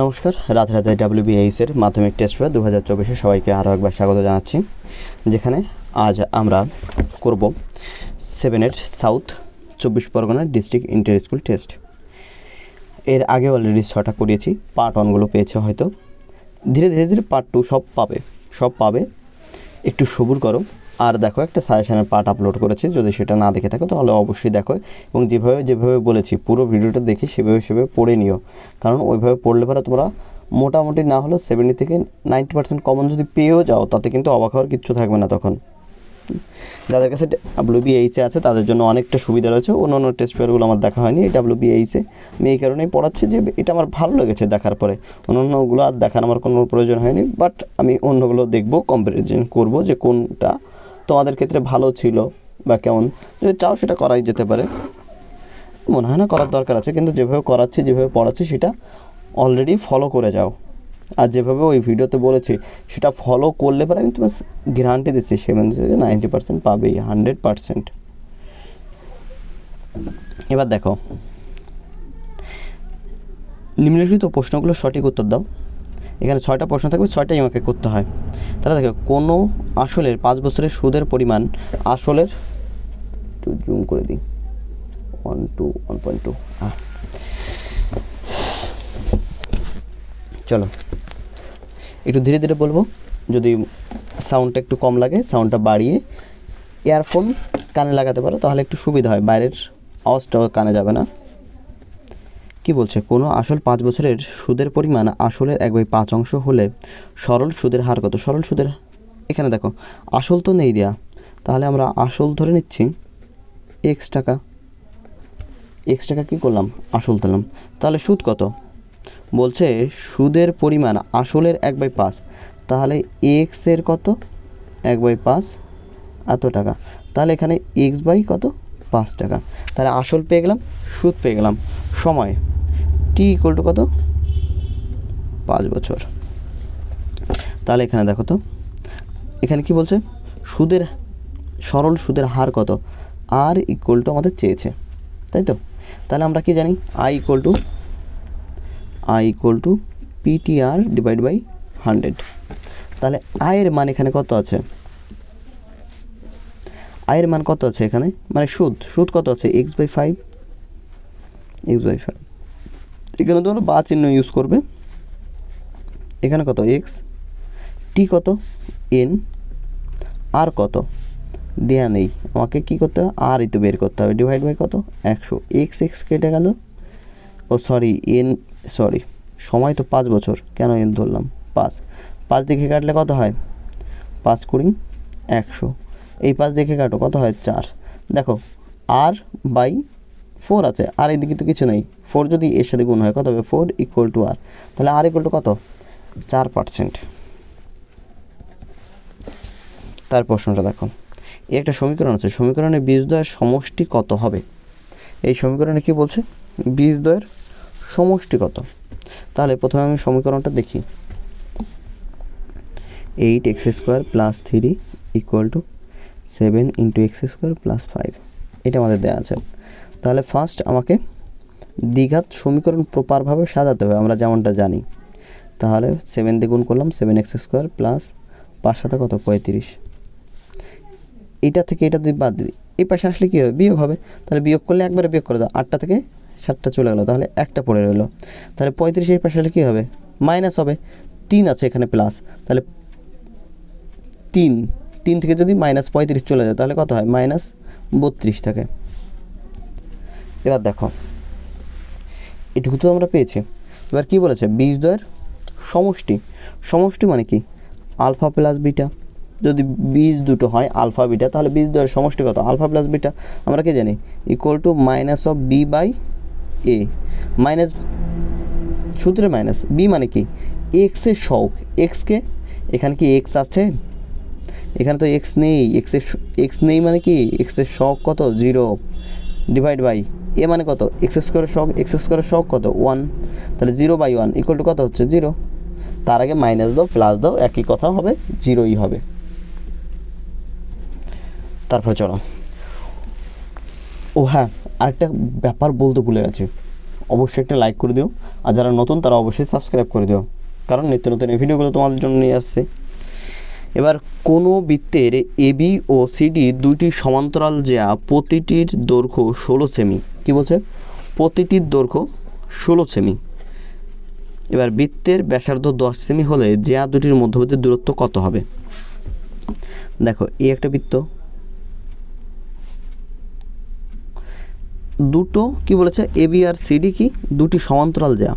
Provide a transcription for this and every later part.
নমস্কার, রাধে রাধে ডাব্লিউবিএইচের মাধ্যমিক test paper দু হাজার চব্বিশে সবাইকে আরও একবার স্বাগত জানাচ্ছি, যেখানে আজ আমরা করব সেভেনের সাউথ চব্বিশ পরগনার ডিস্ট্রিক্ট ইন্টার স্কুল টেস্ট এর আগে অলরেডি ছটা করিয়েছি পার্ট ওয়ানগুলো পেয়েছে হয়তো। ধীরে ধীরে ধীরে পার্ট টু সব পাবে সব পাবে। একটু সবুর করো আর দেখো একটা সাজেশনের পার্ট আপলোড করেছি, যদি সেটা না দেখে থাকো তাহলে অবশ্যই দেখো। এবং যেভাবে যেভাবে বলেছি, পুরো ভিডিওটা দেখে সেভাবে সেভাবে পড়ে নিও। কারণ ওইভাবে পড়লে পরে তোমরা মোটামুটি না হলেও সেভেন্টি থেকে নাইনটি পার্সেন্ট কমন যদি পেয়েও যাও, তাতে কিন্তু অবাক হওয়ার কিচ্ছু থাকবে না তখন। যাদের কাছে ডাব্লিউবিএইচে আছে, তাদের জন্য অনেকটা সুবিধা রয়েছে। অন্য অন্য টেস্ট পেপারগুলো আমার দেখা হয়নি এই ডাব্লিউবিএইচে আমি এই কারণেই পড়াচ্ছি যে এটা আমার ভালো লেগেছে দেখার পরে। অন্য অন্যগুলো আর দেখার আমার কোনো প্রয়োজন হয়নি বাট আমি অন্যগুলো দেখব কম্পারিজন করব যে কোনটা তোমাদের ক্ষেত্রে ভালো ছিল বা কেমন? যদি চাও সেটা করাই যেতে পারে। মনে হয় না করার দরকার আছে, কিন্তু যেভাবে করাচ্ছি, যেভাবে পড়াচ্ছি সেটা অলরেডি ফলো করে যাও। আর যেভাবে ওই ভিডিওতে বলেছি, সেটা ফলো করলে পরে আমি তোমার গ্যারান্টি দিচ্ছি সেভেন নাইনটি পার্সেন্ট পাবেই হান্ড্রেড পার্সেন্ট এবার দেখো। নিম্নলিখিত প্রশ্নগুলো সঠিক উত্তর দাও। এখানে ছয়টা প্রশ্ন থাকবে, ছয়টাই আমাকে করতে হয়। তাহলে দেখো, কোনো আসলের পাঁচ বছরের সুদের পরিমাণ আসলের একটু জুম করে দিই। One two one point two চলো। একটু ধীরে ধীরে বলব, যদি সাউন্ডটা একটু কম লাগে সাউন্ডটা বাড়িয়ে ইয়ারফোন কানে লাগাতে পারো, তাহলে একটু সুবিধা হয়। বাইরের আওয়াজটাও কানে যাবে না। কি বলছে? কোনো আসল পাঁচ বছরের সুদের পরিমাণ আসলের এক বাই পাঁচ অংশ হলে সরল সুদের হার কত? সরল সুদের, এখানে দেখো, আসল তো নেই দেয়া। তাহলে আমরা আসল ধরে নিচ্ছি এক্স টাকা। এক্স টাকা কী করলাম? আসল দিলাম। তাহলে সুদ কত? বলছে সুদের পরিমাণ আসলের এক বাই পাঁচ। তাহলে এক্সের কত? এক বাই পাঁচ। এত টাকা। তাহলে এখানে এক্স বাই কত? পাঁচ টাকা। তাহলে আসল পেয়ে গেলাম, সুদ পেয়ে গেলাম। সময়। টি ইকুয়াল টু কত? পাঁচ বছর। তাহলে এখানে দেখো তো, এখানে কি বলছে? সুদের, সরল সুদের হার কত? আর ইকুয়াল টু আমাদের চেয়েছে, তাই তো? তাহলে আমরা কি জানি? I equal to I equal to PTR divide by hundred তাহলে আয়ের মান এখানে কত আছে? আয়ের মান কত আছে এখানে? মানে সুদ সুদ কত আছে? X by five X by five এখানে তোমরা বা চিহ্ন ইউজ করবে। এখানে কত? এক্স টি কত? এন আর কত? দেয়া নেই। আমাকে কি করতে হবে? আর তো বের করতে হবে। ডিভাইড বাই কত? একশো। এক্স এক্স কেটে গেল। ও সরি এন সরি সময় তো পাঁচ বছর। কেন এন ধরলাম? পাঁচ। পাঁচ দেখে কাটলে কত হয়? পাঁচ কুড়ি, একশো। এই পাঁচ দেখে কাটো। কত হয়? চার। দেখো আর বাই ফোর আছে। আর এদিকে তো কিছু নেই। ফোর যদি এর সাথে গুণ হয়, কত হবে? ফোর ইকুয়াল টু আর তাহলে আর ইকুয়াল টু কত? চার পার্সেন্ট তার প্রশ্নটা দেখো। এই একটা সমীকরণ আছে। সমীকরণে বীজদ্বয়ের সমষ্টি কত হবে? এই সমীকরণে কি বলছে? বীজদ্বয়ের সমষ্টি কত? তাহলে প্রথমে আমি সমীকরণটা দেখি। Eight X square plus three equal to seven into X square plus five. এটা আমাদের দেওয়া আছে। তাহলে ফার্স্ট আমাকে দ্বিঘাত সমীকরণ প্রপারভাবে সাজাতে হবে, আমরা যেমনটা জানি। তাহলে সেভেন দ্বিগুণ করলাম সেভেন এক্স স্কোয়ার প্লাস পাঁচ সাথে কত? পঁয়ত্রিশ। এটা থেকে এটা যদি বাদ দিই, এই পাশে আসলে কী হবে? বিয়োগ হবে। তাহলে বিয়োগ করলে একবারে বিয়োগ করে দাও, আটটা থেকে সাতটা চলে গেলো, তাহলে একটা পড়ে রইল। তাহলে পঁয়ত্রিশ এই পাশে আসলে কী হবে? মাইনাস হবে। তিন আছে এখানে প্লাস তাহলে তিন তিন থেকে যদি মাইনাস পঁয়ত্রিশ চলে যায়, তাহলে কত হয়? মাইনাস বত্রিশ থাকে। এবার দেখো এটুকু তো আমরা পেয়েছি। এবার কী বলেছে? বীজ বীজদ্বয়ের সমষ্টি। সমষ্টি মানে কি? Alpha plus beta. যদি বীজ দুটো হয় আলফা বিটা, তাহলে বীজ দ্বয়ের সমষ্টি কত? Alpha plus beta. আমরা কি জানি? Equal to minus of B by A minus সূত্রে মাইনাস বি মানে কি? এক্সের শখ এক্সকে এখানে কি এক্স আছে? এখানে তো এক্স নেই। এক্সের এক্স নেই মানে কি? এক্সের শখ কত? জিরো ডিভাইড বাই এ মানে কত? এক্স স্কোয়ারের শখ এক্স স্কোয়ারের শখ কত? ওয়ান তাহলে zero by one equal to কত হচ্ছে? জিরো তার আগে মাইনাস দাও প্লাস দাও, একই কথা হবে জিরোই হবে। তারপরে চলো। ও হ্যাঁ আরেকটা ব্যাপার বলতে ভুলে গেছি। অবশ্যই একটা লাইক করে দিও। আর যারা নতুন, তারা অবশ্যই সাবস্ক্রাইব করে দিও। কারণ নিত্য নতুন এই ভিডিওগুলো তোমাদের জন্য নিয়ে আসছে। এবার কোনো বৃত্তের এবি ও সিডি দুইটি সমান্তরাল জ্যা প্রতিটির দৈর্ঘ্য ষোলো সেমি। কি বলছে? প্রতিটির দৈর্ঘ্য ষোলো সেমি। এবার বৃত্তের ব্যাসার্ধ দশ সেমি হলে জ্যা দুটির মধ্যবর্তী দূরত্ব কত হবে? দেখো, এই একটা বৃত্ত। দুটো কি বলেছে? এবি আর সিডি কি? দুটি সমান্তরাল জ্যা।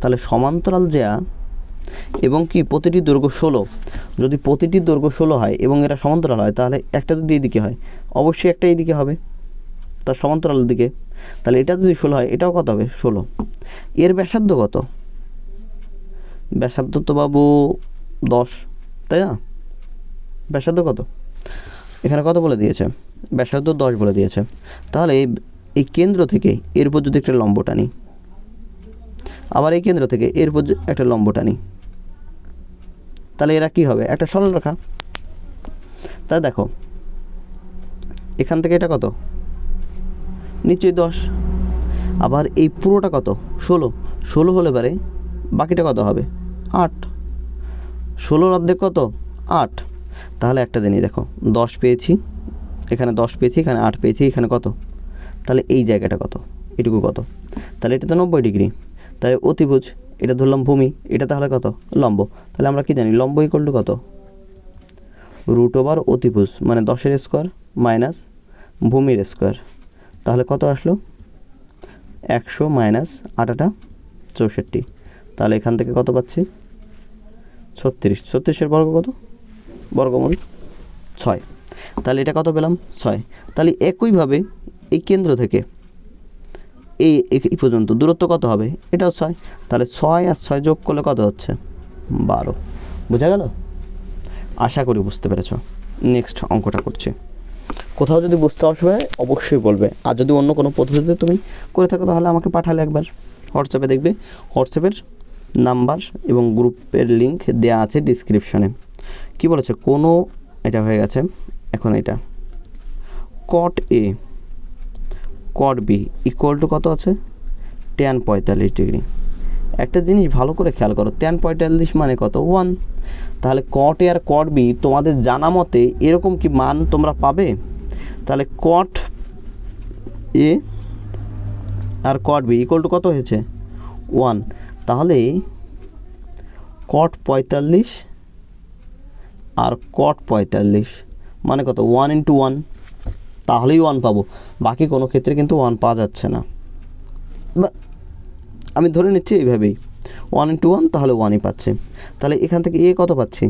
তাহলে সমান্তরাল জ্যা এবং কি প্রতিটি দৈর্ঘ্য ষোলো। যদি প্রতিটি দৈর্ঘ্য ষোলো হয় এবং এরা সমান্তরাল হয়, তাহলে একটা যদি এইদিকে হয়, অবশ্যই একটা এইদিকে হবে, তার সমান্তরাল দিকে। তাহলে এটা যদি ষোলো হয়, এটাও কত হবে? ষোলো। এর ব্যাসার্ধ কত? ব্যাসার্ধ তো বাবু দশ, তাই না? ব্যাসার্ধ কত? এখানে কত বলে দিয়েছে? ব্যাসার্ধ দশ বলে দিয়েছে। তাহলে এই কেন্দ্র থেকে এর উপর যদি একটা লম্ব টানি, আবার এই কেন্দ্র থেকে এর উপর একটা লম্ব টানি তাহলে এরা কি হবে? একটা সরল রেখা। তা দেখো, এখান থেকে এটা কত? নিশ্চয়ই দশ। আবার এই পুরোটা কত? ষোলো। ষোলো হলে পারে বাকিটা কত হবে? আট। ষোলোর অর্ধেক কত? আট। তাহলে একটা জিনিস দেখো, দশ পেয়েছি, এখানে দশ পেয়েছি, এখানে আট পেয়েছি, এখানে কত? তাহলে এই জায়গাটা কত? এটুকু কত? তাহলে এটা তো নব্বই ডিগ্রি। তাহলে অতিভুজ এটা ধরলাম ভূমি, এটা তাহলে কত? লম্ব। তাহলে আমরা কি জানি? লম্ব ইকুয়াল টু কত? রুট ওভার অতিভুজ মানে দশের স্কোয়ার মাইনাস ভূমির স্কোয়ার তাহলে কত আসলো? একশো মাইনাস আটাটা চৌষট্টি। তাহলে এখান থেকে কত পাচ্ছি? ছত্রিশ। ছত্রিশের বর্গ কত? বর্গমূল ছয়। তাহলে এটা কত পেলাম? ছয়। তাহলে একইভাবে এই কেন্দ্র থেকে এই এই পর্যন্ত। দূরত্ব কত হবে? এটাও ছয়। তাহলে ছয় আর ছয় যোগ করলে কত হচ্ছে? বারো। বোঝা গেল? আশা করি বুঝতে পেরেছ। নেক্সট অঙ্কটা করছে। কোথাও যদি বুঝতে অসুবিধা হয়, অবশ্যই বলবে। আর যদি অন্য কোনো পদ্ধতিতে তুমি করে থাকো, তাহলে আমাকে পাঠালে একবার। হোয়াটসঅ্যাপে দেখবে। হোয়াটসঅ্যাপের নাম্বার এবং গ্রুপের লিঙ্ক দেওয়া আছে ডিসক্রিপশনে। কি বলেছে? কোনো, এটা হয়ে গেছে। এখন এটা। Cot A cot B equal to কত আছে? টেন পঁয়তাল্লিশ ডিগ্রি একটা জিনিস ভালো করে খেয়াল করো টেন পঁয়তাল্লিশ মানে কত? ওয়ান তাহলে কট এ আর কট বি তোমাদের জানা মতে এরকম কি মান তোমরা পাবে? তাহলে কট এ আর কট বি ইকুয়াল টু কত হয়েছে? ওয়ান তাহলে কট পঁয়তাল্লিশ আর কট পঁয়তাল্লিশ মানে কত? ওয়ান ইন্টু ওয়ান তাহলেই ওয়ান পাবো। বাকি কোনো ক্ষেত্রে কিন্তু ওয়ান পাওয়া যাচ্ছে না। বা, আমি ধরে নিচ্ছি এইভাবেই ওয়ান ইন্টু ওয়ান তাহলে ওয়ানই পাচ্ছে। তাহলে এখান থেকে এ কত পাচ্ছি?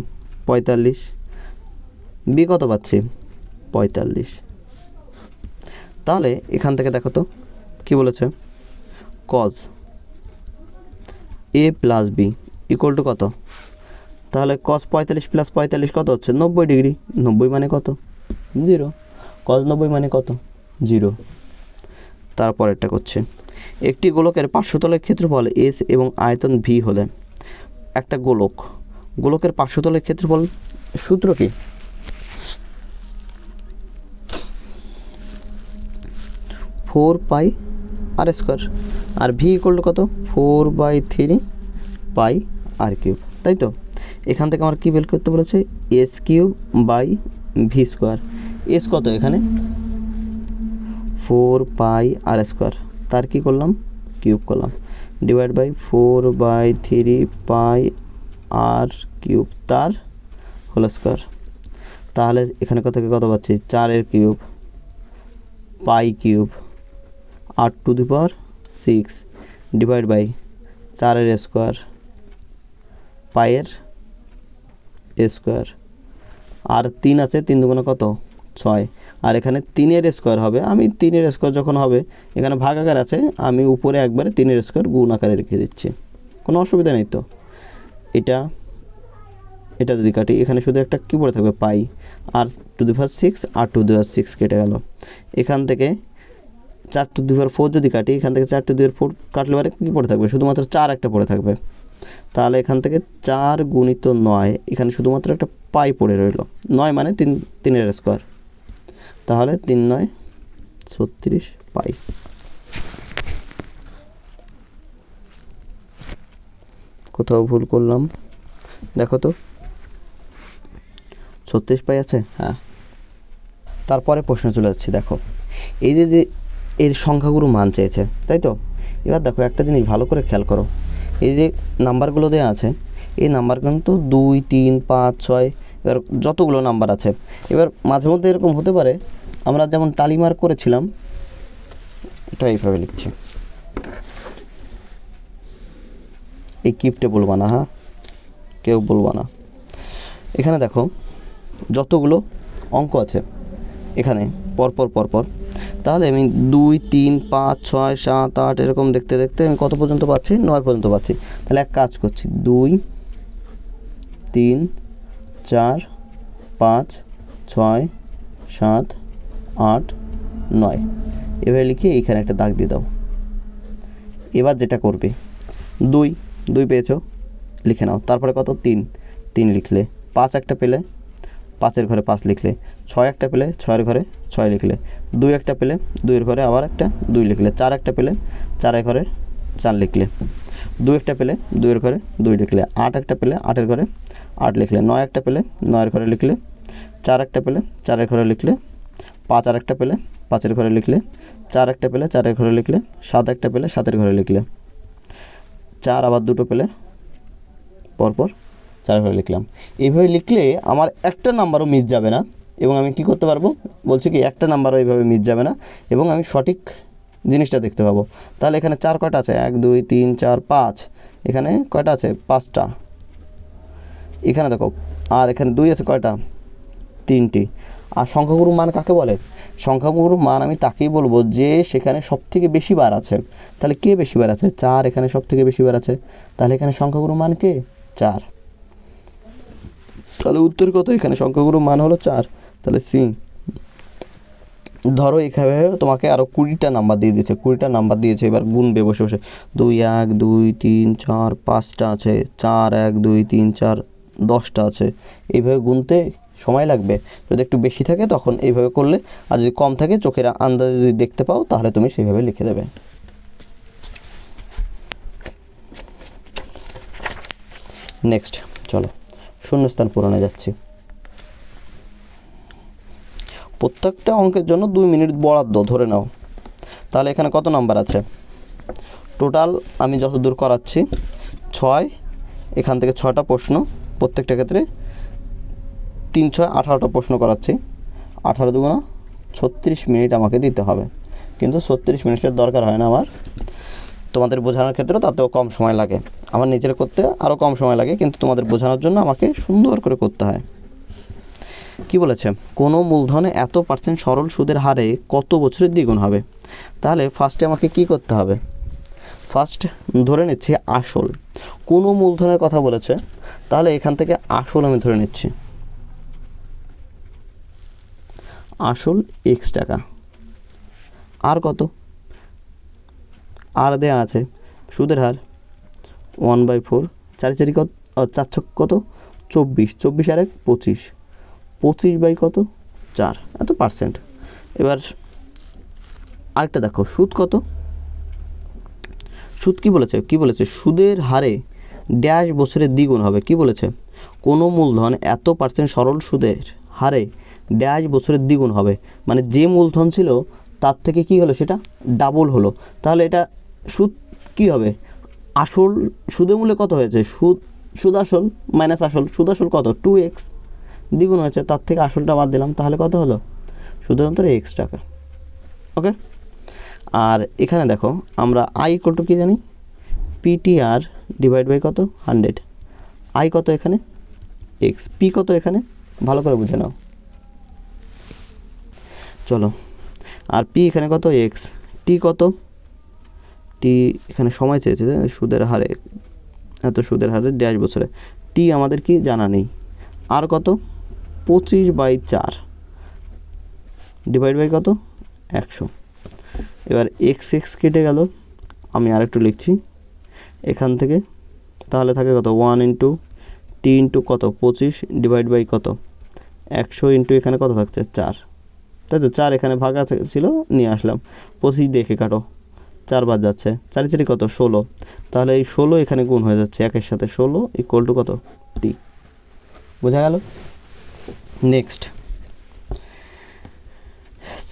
পঁয়তাল্লিশ। বি কত পাচ্ছি? পঁয়তাল্লিশ। তাহলে এখান থেকে দেখো তো, কী বলেছে? Cos A plus B equal to কত? তাহলে কস পঁয়তাল্লিশ প্লাস পঁয়তাল্লিশ কত হচ্ছে? নব্বই ডিগ্রি। নব্বই মানে কত? জিরো কস নব্বই মানে কত? জিরো। তারপরেরটা করছে। একটি গোলকের পার্শ্বতলের ক্ষেত্রফল এস এবং আয়তন ভি হলে একটা গোলক। গোলকের পার্শ্বতলের ক্ষেত্রফল সূত্র কি? Four pi r square. R V equal to কত? Four by three pi r cube. তাই তো? এখান থেকে আমার কী বের করতে বলেছে? S cube by V square. S কত এখানে? Four pi r square. তার কি করলাম? কিউব করলাম। Divide by four by three pi r cube তার হোল স্কোয়ার। তাহলে এখানে কত কত পাচ্ছি? চারের cube, pi cube r to the power six divide by চারের স্কোয়ার পায়ের স্কোয়ার। আর তিন আছে, তিন দুগুণে কত? ছয়। আর এখানে তিনের স্কোয়ার হবে। আমি তিনের স্কোয়ার যখন হবে, এখানে ভাগ আকার আছে, আমি উপরে একবারে তিনের স্কোয়ার গুণ আকারে রেখে দিচ্ছি। কোনো অসুবিধা নেই তো? এটা এটা যদি কাটি, এখানে শুধু একটা কী পড়ে থাকবে, pi. R to the power six r to the power six কেটে গেল। এখান থেকে চার টু দি পাওয়ার ফোর যদি কাটি, এখান থেকে চার টু দি পাওয়ার ফোর কাটলে পরে কী পড়ে থাকবে। শুধুমাত্র চার একটা পড়ে থাকবে। তাহলে এখান থেকে চার গুণিত নয়, এখানে শুধুমাত্র একটা পাই পড়ে রইল। নয় মানে তিন, তিনের স্কোয়ার তাহলে তিন নয়, ছত্রিশ পাই। কোথাও ভুল করলাম। দেখো তো। ছত্রিশ পাই আছে? হ্যাঁ। তারপরে প্রশ্ন চলে যাচ্ছি, দেখো। এই যে যে এর সংখ্যাগুলো মান চেয়েছে, তাই তো? এবার দেখো, একটা জিনিস ভালো করে খেয়াল করো। এই যে নাম্বারগুলো দেওয়া আছে, এই নাম্বার কিন্তু দুই, তিন, পাঁচ, ছয় এবার যতগুলো নাম্বার আছে। এবার মাঝে মধ্যে এরকম হতে পারে, আমরা যেমন টালিমার করেছিলাম, এটা এইভাবে লিখছি। এই কিপটে বলবা না হ্যাঁ? কেউ বলবা না এখানে দেখো, যতগুলো অঙ্ক আছে, এখানে পরপর পরপর, তাহলে আমি দুই, তিন, পাঁচ, ছয়, সাত, আট, এরকম দেখতে দেখতে আমি কত পর্যন্ত পাচ্ছি? নয় পর্যন্ত পাচ্ছি। তাহলে এক কাজ করছি, দুই, তিন চার, পাঁচ, ছয়, সাত, আট, নয়। এভাবে লিখে এইখানে একটা দাগ দিয়ে দাও। এবার যেটা করবে, দুই দুই পেয়েছ, লিখে নাও। তারপরে কত? তিন। তিন লিখলে পাঁচ একটা পেলে, পাঁচের ঘরে পাঁচ লিখলে ছয় একটা পেলে ছয়ের ঘরে ছয় লিখলে দুই একটা পেলে দুইয়ের ঘরে আবার একটা দুই লিখলে চার একটা পেলে চারের ঘরে চার লিখলে দুই একটা পেলে দুইয়ের ঘরে দুই লিখলে আট একটা পেলে আটের ঘরে আট লিখলে নয় একটা পেলে নয়ের ঘরে লিখলে চার একটা পেলে চারের ঘরে লিখলে পাঁচ আর একটা পেলে পাঁচের ঘরে লিখলে চার একটা পেলে চারের ঘরে লিখলে সাত একটা পেলে সাতের ঘরে লিখলে চার আবার দুটো পেলে পরপর চার ঘরে লিখলাম। এইভাবে লিখলে আমার একটা নাম্বারও মিস যাবে না এবং আমি কি করতে পারব? বলছি কি, একটা নাম্বারও এইভাবে মিস যাবে না এবং আমি সঠিক জিনিসটা দেখতে পাবো। তাহলে এখানে চার কয়টা আছে? এক, দুই, তিন, চার, পাঁচ। এখানে কয়টা আছে? পাঁচটা। এখানে দেখো, আর এখানে দুই আছে কয়টা? তিনটি। আর সংখ্যাগুরু মান কাকে বলে? সংখ্যাগুরু মান আমি তাকেই বলব যে সেখানে সব থেকে বেশি বার আছে। তাহলে কে বেশি বার আছে? চার এখানে সব থেকে বেশি বার আছে। তাহলে এখানে সংখ্যাগুরু মান কে? চার। তাহলে উত্তর কত? এখানে সংখ্যাগুরু মান হলো চার। তাহলে সি। ধরো এখানে তোমাকে আরও কুড়িটা নাম্বার দিয়ে দিয়েছে। কুড়িটা নাম্বার দিয়েছে, এবার গুনবে বসে বসে। দুই, এক, দুই, তিন, চার, পাঁচটা আছে। চার, এক, দুই, তিন, চার দশটা আছে, এইভাবে গুনতে সময় লাগবে। যদি একটু বেশি থাকে তখন এইভাবে করলে, আর যদি কম থাকে চোখের আন্দাজে যদি দেখতে পাও তাহলে তুমি সেইভাবে লিখে দেবে। নেক্সট চলো, শূন্যস্থান পূরণে যাচ্ছি। প্রত্যেকটা অঙ্কের জন্য দুই মিনিট বরাদ্দ, ধরে নাও। তাহলে এখানে কত নাম্বার আছে? টোটাল আমি যত দূর করাচ্ছি, ছয়, এখান থেকে ছয়টা প্রশ্ন। প্রত্যেকটা ক্ষেত্রে তিন ছয় আঠারোটা প্রশ্ন করাচ্ছি। আঠারো দুগুণা ছত্রিশ মিনিট আমাকে দিতে হবে। কিন্তু ছত্রিশ মিনিটের দরকার হয় না আমার। তোমাদের বোঝানোর ক্ষেত্রে তাতেও কম সময় লাগে। আমার নিজের করতে আরও কম সময় লাগে, কিন্তু তোমাদের বোঝানোর জন্য আমাকে সুন্দর করে করতে হয়। কি বলেছে? কোনো মূলধনে এত পার্সেন্ট সরল সুদের হারে কত বছরের দ্বিগুণ হবে? তাহলে ফার্স্টে আমাকে কি করতে হবে? ফার্স্ট ধরে নিচ্ছি আসল। কোনো মূলধনের কথা বলেছে, তাহলে এখান থেকে আসল আমি ধরে নিচ্ছি। আসল এক্স টাকা। আর কত? আর দেয়া আছে সুদের হার ওয়ান বাই ফোর চারি চারি কত চার ছক কত? চব্বিশ। চব্বিশ আর এক, পঁচিশ। পঁচিশ বাই কত? চার। এত পার্সেন্ট এবার আরেকটা দেখো, সুদ কত? সুদ কি বলেছে? কি বলেছে? সুদের হারে ড্যাশ বছরের দ্বিগুণ হবে। কি বলেছে? কোনো মূলধন এত পার্সেন্ট সরল সুদের হারে ড্যাশ বছরের দ্বিগুণ হবে। মানে যে মূলধন ছিল, তার থেকে কি হলো সেটা? ডাবল হলো। তাহলে এটা সুদ কি হবে? আসল সুদে মূল্যে কত হয়েছে? সুদ সুদ আসল মাইনাস আসল। সুদ আসল কত? টু এক্স দ্বিগুণ হয়েছে। তার থেকে আসলটা বাদ দিলাম। তাহলে কত হলো? শুধুমাত্র এক্স টাকা। ওকে আর এখানে দেখো, আমরা আই ইকুয়াল টু কী জানি? পিটিআর ডিভাইড বাই কত? হান্ড্রেড আই কত এখানে? এক্স পি কত এখানে? ভালো করে বুঝে নাও। চলো। আর পি এখানে কত? এক্স টি কত? টি এখানে সময় চেয়েছে সুদের হারে, এত সুদের হারে ড্যাশ বছরে। টি আমাদের কি? জানা নেই। আর কত? পঁচিশ বাই চার। ডিভাইড বাই কত? একশো। এবার এক্স এক্স কেটে গেল। আমি আরেকটু লিখছি। এখান থেকে তাহলে থাকে কত? ওয়ান ইন্টু টি ইন্টু কত? পঁচিশ ডিভাইড বাই কত? একশো ইন্টু এখানে কত থাকছে? চার। তাই তো চার এখানে ভাগ আছে, ছিল, নিয়ে আসলাম। পঁচিশ দেখে কাটো। চারবার যাচ্ছে। চারি চারি কত? ষোলো। তাহলে এই ষোলো এখানে গুণ হয়ে যাচ্ছে একের সাথে। ষোলো ইকুয়াল টু কত? টি বোঝা গেল? নেক্সট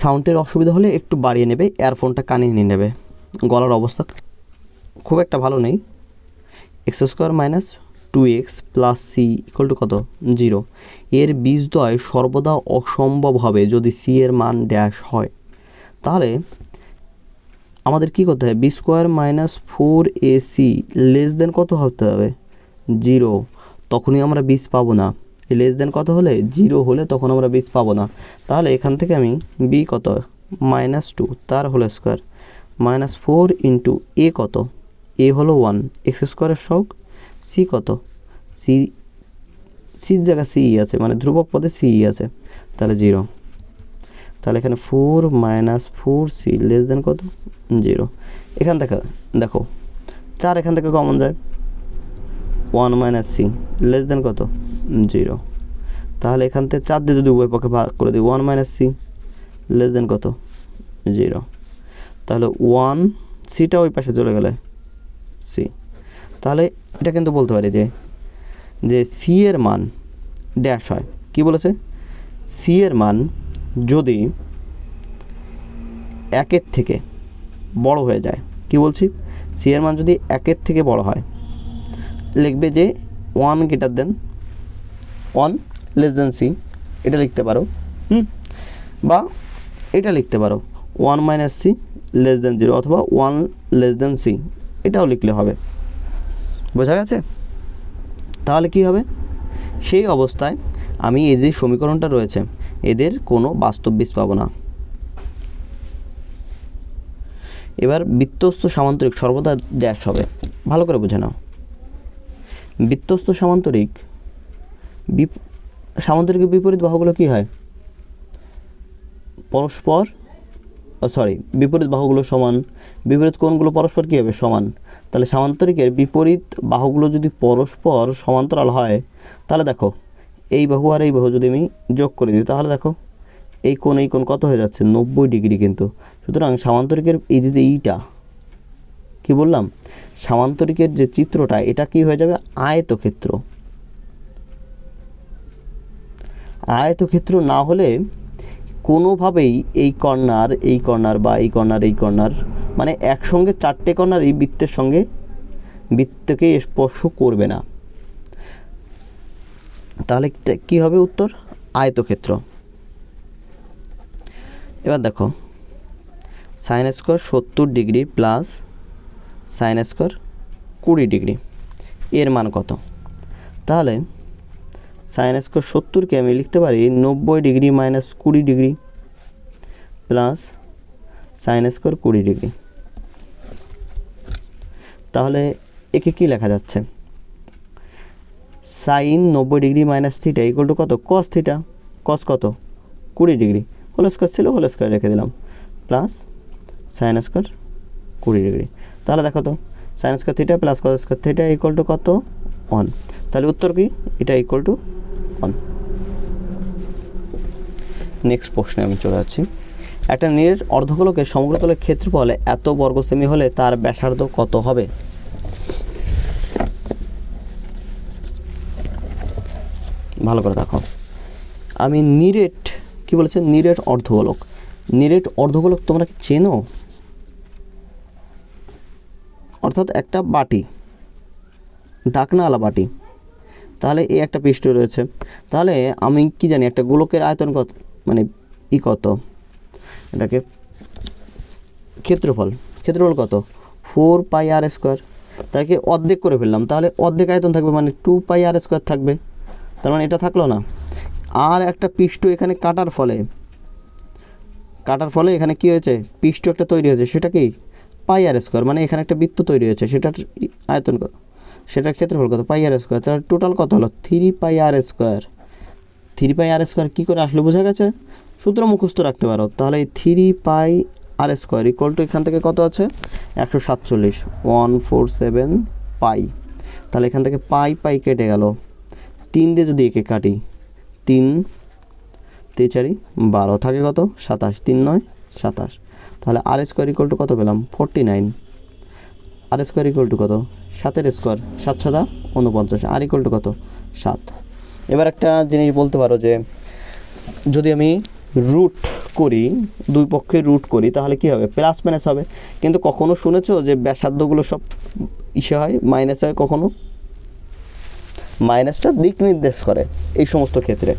সাউন্ডের অসুবিধা হলে একটু বাড়িয়ে নেবে এয়ারফোনটা কানে নিয়ে নেবে। গলার অবস্থা খুব একটা ভালো নেই। X square minus two x plus c equal to কত? জিরো এর বীজদ্বয় সর্বদা অসম্ভব হবে যদি সি এর মান ড্যাশ হয়। তাহলে আমাদের কী করতে হবে? B square minus four a c less than কত হতে হবে? জিরো তখনই আমরা বিষ পাবো না। লেস দেন কত হলে? জিরো হলে তখন আমরা বিস পাবো না। তাহলে এখান থেকে আমি বি কত? মাইনাস টু তার whole square minus four into a কত? এ হলো ওয়ান এক্স স্কোয়ারের শখ সি কত? সি সির জায়গা সি আছে মানে ধ্রুবক পদে সি আছে। তাহলে জিরো তাহলে এখানে four minus four c less than কত? জিরো এখান থেকে দেখো, চার এখান থেকে কমন যায়। One minus c less than কত? জিরো। তাহলে এখান থেকে চার দিয়ে যদি উভয় পক্ষে ভাগ করে দিই, one minus c less than কত? জিরো। তাহলে ওয়ান সিটা ওই পাশে চলে গেলে সি। তাহলে এটা কিন্তু বলতে পারি যে যে সি এর মান ড্যাশ হয়। কি বলেছে? সি এর মান যদি একের থেকে বড় হয়ে যায়, কি বলছি? সি এর মান যদি একের থেকে বড় হয় লিখবে যে one greater than one less than c এটা লিখতে পারো, হুম? বা এটা লিখতে পারো one minus c less than zero অথবা ওয়ান লেস দেন সি এটাও লিখলে হবে। বোঝা গেছে? তাহলে কি হবে? সেই অবস্থায় আমি এদের সমীকরণটা রয়েছে, এদের কোনো বাস্তব বীজ পাবো না। এবার বৃত্তস্থ সামান্তরিক সর্বদা ড্যাশ হবে, ভালো করে বুঝে নাও। বৃত্তস্থ সামান্তরিক সামান্তরিকের বিপরীত বাহুগুলো কী হয়? পরস্পর সরি বিপরীত বাহুগুলো সমান। বিপরীত কোণগুলো পরস্পর কী হবে? সমান। তাহলে সামান্তরিকের বিপরীত বাহুগুলো যদি পরস্পর সমান্তরাল হয়, তাহলে দেখো, এই বাহু আর এই বাহু যদি আমি যোগ করে দিই, তাহলে দেখো, এই কোণ এই কোণ কত হয়ে যাচ্ছে? নব্বই ডিগ্রি কিন্তু। সুতরাং সামান্তরিকের এই যে এইটা কি বললাম? সামান্তরিকের যে চিত্রটা, এটা কি হয়ে যাবে? আয়তক্ষেত্র। আয়তক্ষেত্র না হলে কোনোভাবেই এই কর্নার এই কর্নার বা এই কর্নার এই কর্নার মানে একসঙ্গে চারটে কর্নার এই বৃত্তের সঙ্গে বৃত্তকে স্পর্শ করবে না। তাহলে কি হবে উত্তর? আয়তক্ষেত্র। এবার দেখো, সাইন স্কোয়ার সত্তর ডিগ্রি প্লাস সাইন স্কোয়ার কুড়ি ডিগ্রি। এর মান কত? তাহলে সাইন স্কোয়ার সত্তরকে আমি লিখতে পারি নব্বই ডিগ্রি মাইনাস কুড়ি ডিগ্রি প্লাস সাইন স্কোয়ার কুড়ি ডিগ্রি। তাহলে একে কি লেখা যাচ্ছে? সাইন নব্বই degree minus theta equal to কত? কস থিটা কস কত? কুড়ি ডিগ্রি। হোল স্কোয়ার ছিল হোল স্কোয়ার রেখে দিলাম। প্লাস সাইন স্কোয়ার কুড়ি ডিগ্রি। তাহলে দেখো তো sine square theta plus cos square theta equal to কত? ওয়ান তাহলে উত্তর কি? এটা ইকুয়াল টু ওয়ান নেক্সট প্রশ্নে আমি চলে যাচ্ছি। একটা নীরের অর্ধগোলকের সমগ্রতলের ক্ষেত্রফল এত বর্গ সেমি হলে তার ব্যাসার্ধ কত হবে? ভালো করে দেখো। আমি নিরেট, কি বলেছে? নিরেট অর্ধগোলক। নিরেট অর্ধগোলক তোমরা কি চেনো? অর্থাৎ একটা বাটি, ঢাকনাওয়ালা বাটি। তাহলে এই একটা পৃষ্ঠ রয়েছে। তাহলে আমি কি জানি, একটা গোলকের আয়তন কত মানে ই কত? এটাকে ক্ষেত্রফল ক্ষেত্রফল কত? Four pi r square. তাকে অর্ধেক করে ফেললাম। তাহলে অর্ধেক আয়তন থাকবে মানে টু পাই আর স্কোয়ার থাকবে। তার মানে এটা থাকল না। আর একটা পৃষ্ঠ এখানে কাটার ফলে কাটার ফলে এখানে কি হয়েছে? পৃষ্ঠ একটা তৈরি হয়েছে। সেটা কি? পাই আর স্কোয়ার মানে এখানে একটা বৃত্ত তৈরি হয়েছে, সেটার আয়তন কত? সেটার ক্ষেত্রফল কত? পাই আর স্কোয়ার, তাহলে টোটাল কত হলো? Three pi r square three pi r square কী করে আসলে বোঝা গেছে? সূত্র মুখস্থ রাখতে পারো, তাহলে এই three pi r square equal to এখান থেকে কত আছে? একশো সাতচল্লিশ ওয়ান ফোর সেভেন পাই। তাহলে এখান থেকে পাই পাই কেটে গেল। তিন দিয়ে যদি একে কাটি, তিন তেচারি বারো, থাকে কত? সাতাশ, তিন নয়, সাতাশ। তাহলে আর স্কোয়ার ইকুয়াল টু কত পেলাম? Forty nine r square equal to কত? সাতের স্কোয়ার সাত সাদা উনপঞ্চাশ আর ইকুয়াল টু কত? সাত। এবার একটা জিনিস বলতে পারো যে, যদি আমি রুট করি, দুই পক্ষে রুট করি, তাহলে কি হবে? প্লাস মাইনাস হবে। কিন্তু কখনো শুনেছো যে ব্যাসার্ধগুলো সব ইসে হয় মাইনাস হয় কখনো? মাইনাসটা দিক নির্দেশ করে এই সমস্ত ক্ষেত্রে।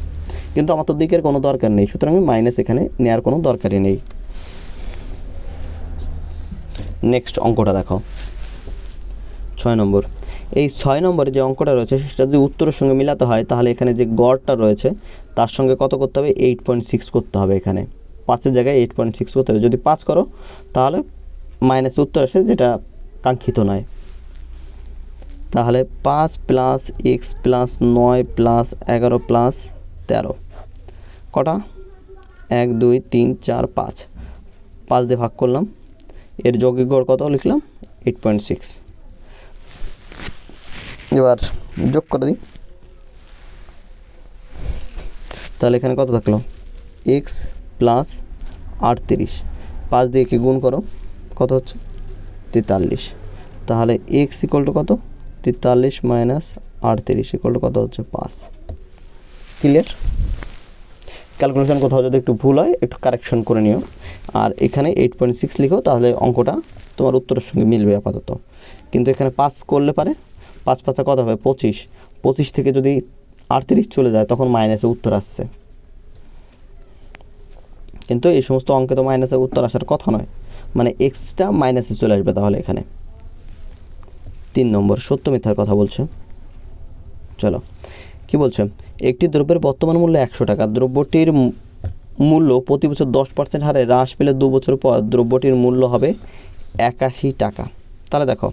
কিন্তু আমার তো দিকের কোনো দরকার নেই, সুতরাং আমি মাইনাস এখানে নেওয়ার কোনো দরকারই নেই। নেক্সট অঙ্কটা দেখো। ছয় নম্বর। এই ছয় নম্বরে যে অঙ্কটা রয়েছে, সেটা যদি উত্তরের সঙ্গে মিলাতে হয়, তাহলে এখানে যে গড়টা রয়েছে, তার সঙ্গে কত করতে হবে? এইট পয়েন্ট সিক্স করতে হবে এখানে। পাঁচের জায়গায় এইট পয়েন্ট সিক্স করতে হবে। যদি পাঁচ করো, তাহলে মাইনাস উত্তর আসে, যেটা কাঙ্ক্ষিত নয়। তাহলে পাঁচ প্লাস এক্স প্লাস নয় প্লাস এগারো প্লাস তেরো। কটা? এক, দুই, তিন, চার, পাঁচ। পাঁচ দিয়ে ভাগ করলাম। এর যৌগিক গড় কত লিখলাম? এইট পয়েন্ট সিক্স এবার যোগ করে দিই। তাহলে এখানে কত থাকল? এক্স প্লাস আটত্রিশ। পাঁচ দিয়ে কি গুণ করো? কত হচ্ছে? তেতাল্লিশ। তাহলে এক্স ইকুয়াল টু কত? তেতাল্লিশ মাইনাস আটত্রিশ ইকুয়াল টু কত হচ্ছে? পাঁচ। ক্লিয়ার ক্যালকুলেশন কোথাও যদি একটু ভুল হয়, একটু কারেকশন করে নিও। আর এখানে এইট পয়েন্ট সিক্স লিখো, তাহলে অঙ্কটা তোমার উত্তরের সঙ্গে মিলবে আপাতত। কিন্তু এখানে পাস করলে পারে, পাঁচ পাঁচা কত হবে? পঁচিশ। পঁচিশ থেকে যদি আটত্রিশ চলে যায়, তখন মাইনাসে উত্তর আসছে। কিন্তু এই সমস্ত অঙ্কে তো মাইনাসে উত্তর আসার কথা নয়। মানে এক্সট্রা মাইনাসে চলে আসবে তাহলে এখানে। তিন নম্বর, সত্য মিথ্যার কথা বলছে। চলো, কি বলছে? একটি দ্রব্যের বর্তমান মূল্য একশো টাকা। দ্রব্যটির মূল্য প্রতি বছর দশ পার্সেন্ট হারে হ্রাস পেলে দু বছর পর দ্রব্যটির মূল্য হবে একাশি টাকা। তাহলে দেখো,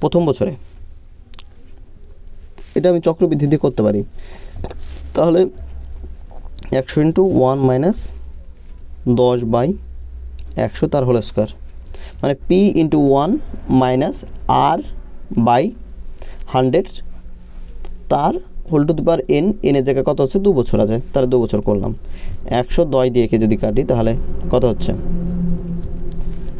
প্রথম বছরে এটা আমি চক্রবৃদ্ধি দিয়ে করতে পারি। তাহলে একশো ইন্টু ওয়ান মাইনাস দশ বাই একশো তার হোল স্কোয়ার। মানে P into one minus r by hundred তার whole to the power n এনের জায়গায় কত হচ্ছে? দু বছর আছে। তাহলে দু বছর করলাম। একশো দশ দিয়ে একে যদি কাটি, তাহলে কত হচ্ছে?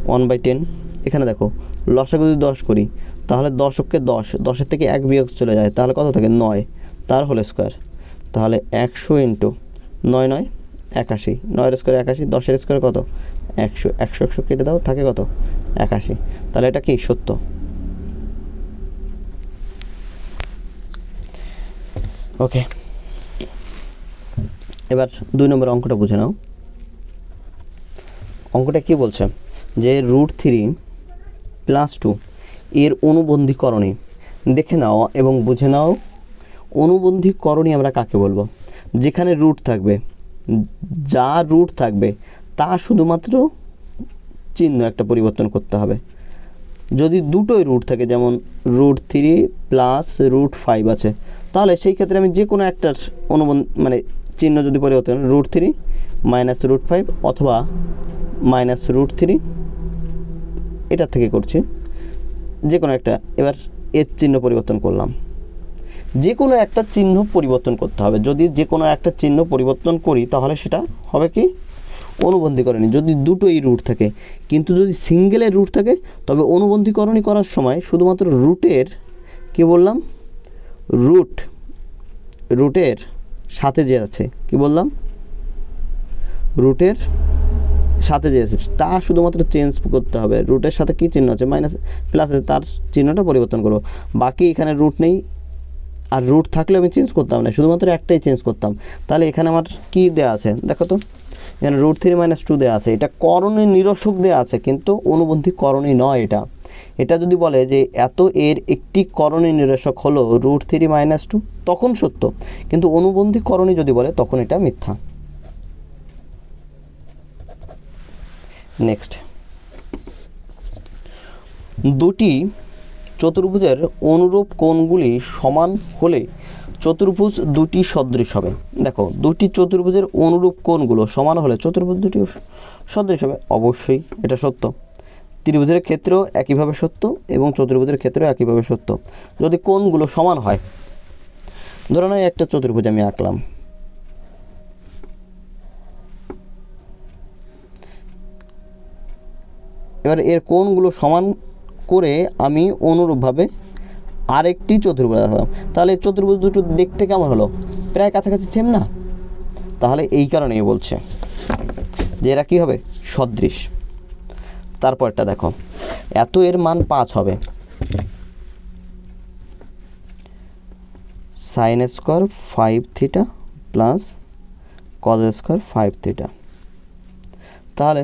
One by ten. এখানে দেখো লসাগু যদি দশ করি, তাহলে দশককে দশ, দশের থেকে এক বিয়োগ চলে যায়, তাহলে কত থাকে? নয়। তার হোল স্কোয়ার। তাহলে একশো ইন্টু নয় নয়, একাশি। নয়ের স্কোয়ার একাশি, দশের স্কোয়ার কত? একশো একশো একশো কেটে দাও, থাকে কত? একাশি। তাহলে এটা কি? সত্য ওকে এবার দুই নম্বর অঙ্কটা বুঝে নাও। অঙ্কটা কি বলছে? যে রুট থ্রি প্লাস টু এর অনুবন্ধীকরণে দেখে নাও এবং বুঝে নাও অনুবন্ধীকরণী আমরা কাকে বলব? যেখানে রুট থাকবে, যা রুট থাকবে, তা শুধুমাত্র চিহ্ন একটা পরিবর্তন করতে হবে। যদি দুটোই রুট থাকে, যেমন root three plus root five আছে তাহলে সেই ক্ষেত্রে আমি যে কোনো একটার অনুবন্ধ মানে চিহ্ন যদি পরিবর্তন root three minus root five অথবা মাইনাস রুট থ্রি এটার থেকে করছি। যে কোনো একটা, এবার এর চিহ্ন পরিবর্তন করলাম। যে কোনো একটা চিহ্ন পরিবর্তন করতে হবে। যদি যে কোনো একটা চিহ্ন পরিবর্তন করি, তাহলে সেটা হবে কি? অনুবন্ধীকরণী। যদি দুটোই রুট থাকে, কিন্তু যদি সিঙ্গেলের রুট থাকে, তবে অনুবন্ধীকরণী করার সময় শুধুমাত্র রুটের কি বললাম? রুট, রুটের সাথে যে আছে, কি বললাম? রুটের সাথে যে আছে, তা শুধুমাত্র চেঞ্জ করতে হবে। রুটের সাথে কী চিহ্ন আছে? মাইনাস প্লাস আছে তার চিহ্নটা পরিবর্তন করব। বাকি এখানে রুট নেই। আর রুট থাকলে আমি চেঞ্জ করতাম না, শুধুমাত্র একটাই চেঞ্জ করতাম। তাহলে এখানে আমার কি দেওয়া আছে? দেখো তো, এখানে রুট থ্রি মাইনাস টু দেওয়া আছে। এটা করণী নিরসক দেওয়া আছে, কিন্তু অনুবন্ধী করণী নয় এটা। এটা যদি বলে যে এত এর একটি করণী নিরসক হলো রুট থ্রি মাইনাস টু তখন সত্য। কিন্তু অনুবন্ধী করণী যদি বলে, তখন এটা মিথ্যা। নেক্সট দুটি চতুর্ভুজের অনুরূপ কোণগুলি সমান হলে চতুর্ভুজ দুটি সদৃশ হবে। দেখো, দুটি চতুর্ভুজের অনুরূপ কোণগুলো সমান হলে চতুর্ভুজ দুটি সদৃশ হবে। অবশ্যই, এটা সত্য। ত্রিভুজের ক্ষেত্রেও একইভাবে সত্য এবং চতুর্ভুজের ক্ষেত্রেও একইভাবে সত্য। যদি কোণগুলো সমান হয়, ধরে নয় একটা চতুর্ভুজ আমি আঁকলাম। এবার এর কোণগুলো সমান করে আমি অনুরূপভাবে আরেকটি চতুর্ভুজ আঁকলাম। তাহলে চতুর্ভুজ দুটো দেখতে কেমন হলো প্রায় কাছাকাছি সেম না? তাহলে এই কারণেই বলছে যে এরা কী হবে? সদৃশ। তারপরটা দেখো। এত এর মান পাঁচ হবে। Sine square five theta plus cos square five theta তাহলে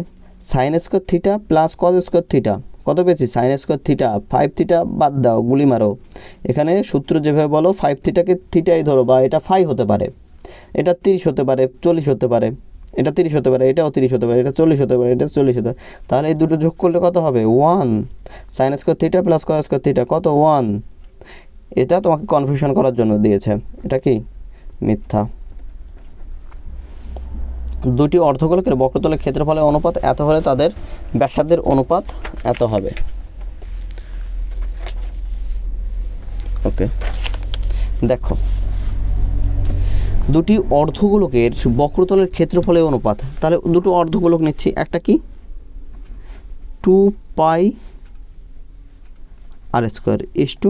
sine square theta plus cos square theta কত পেয়েছি? Sine square theta five theta বাদ দাও, গুলি মারো। এখানে সূত্র যেভাবে বলো ফাইভ থিটাকে থিটাই ধরো বা এটা ফাইভ হতে পারে। এটা তিরিশ হতে পারে, চল্লিশ হতে পারে। এটা তিরিশ হতে পারে, এটাও তিরিশ হতে পারে, এটা চল্লিশ হতে পারে, এটা চল্লিশ হতে পারে। তাহলে এই দুটো যোগ করলে কত হবে? One. Sine square theta plus cos square theta, কত? ওয়ান। এটা তোমাকে কনফিউশন করার জন্য দিয়েছে। এটা কি? মিথ্যা। দুটি অর্ধগোলকের বক্রতলের ক্ষেত্রফলের অনুপাত এত হলে তাদের ব্যাসার্ধের অনুপাত এত হবে। ওকে। দেখো দুটি অর্ধগোলকের বক্রতলের ক্ষেত্রফলের অনুপাত। তাহলে দুটো অর্ধগোলক নিচ্ছি, একটা কি? Two pi r square is two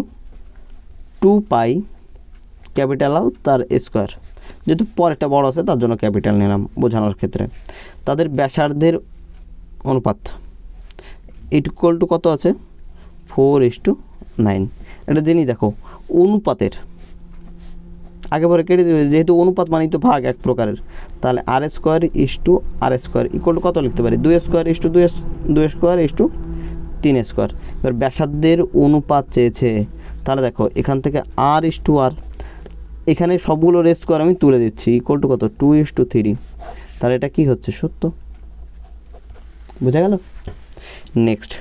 two pi capital R তার স্কোয়ার। যেহেতু পরেরটা বড় আছে, তার জন্য ক্যাপিটাল নিলাম বোঝানোর ক্ষেত্রে। তাদের ব্যাসার্ধের অনুপাত ইকুয়াল টু কত আছে? ফোর ইস টু নাইন এটা জেনেই দেখো, অনুপাতের আগে পরে কেটে দেবে। যেহেতু অনুপাত মানেই তো ভাগ এক প্রকারের। তাহলে r square is to r square equal কত লিখতে পারি? দুই স্কোয়ার ইস টু দুই দুই স্কোয়ার ইস টু তিন স্কোয়ার। এবার ব্যাসার্ধের অনুপাত চেয়েছে, তাহলে দেখো এখান থেকে আর ইস টু আর, এখানে সবগুলো রেস স্কোয়ার আমি তুলে দিচ্ছি। ইকুয়াল টু কত? টু ইস টু থ্রি তাহলে এটা কি হচ্ছে? সত্য। বোঝা গেল? নেক্সট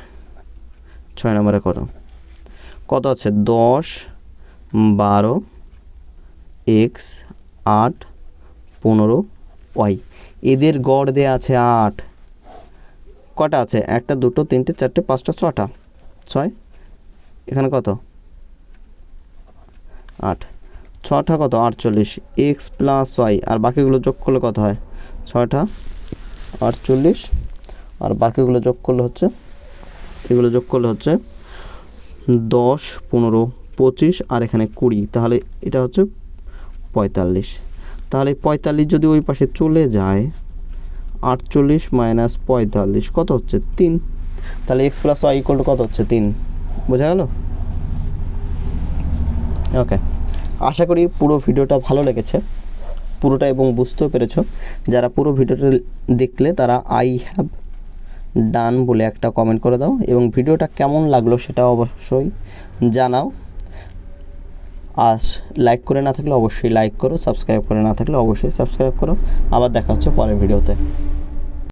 ছয় নম্বরে কত? কত আছে দশ, বারো এক্স আট পনেরো ওয়াই। এদের গড় দেয়া আছে আট। কটা আছে? একটা, দুটো, তিনটে, চারটে, পাঁচটা, ছটা। ছয়? এখানে কত? আট। ছটা কত? আটচল্লিশ। X plus Y. আর বাকিগুলো যোগ করলে কত হয়? ছয়টা, আটচল্লিশ। আর বাকিগুলো যোগ করলে হচ্ছে, এগুলো যোগ করলে হচ্ছে দশ, পনেরো, পঁচিশ, আর এখানে কুড়ি। তাহলে এটা হচ্ছে পঁয়তাল্লিশ। তাহলে পঁয়তাল্লিশ যদি ওই পাশে চলে যায়, আটচল্লিশ মাইনাস পঁয়তাল্লিশ, কত হচ্ছে? তিন। তাহলে x plus y equal to কত হচ্ছে? তিন। বোঝা গেল? ওকে আশা করি পুরো ভিডিওটা ভালো লেগেছে। পুরোটা এবং বুঝতেও পেরেছ। যারা পুরো ভিডিওটা দেখলে তারা আই হ্যাভ ডান বলে একটা কমেন্ট করে দাও এবং ভিডিওটা কেমন লাগল সেটা অবশ্যই জানাও। আর লাইক করে না থাকলে অবশ্যই লাইক করো সাবস্ক্রাইব করে না থাকলে অবশ্যই সাবস্ক্রাইব করো। আবার দেখা হচ্ছে পরের ভিডিওতে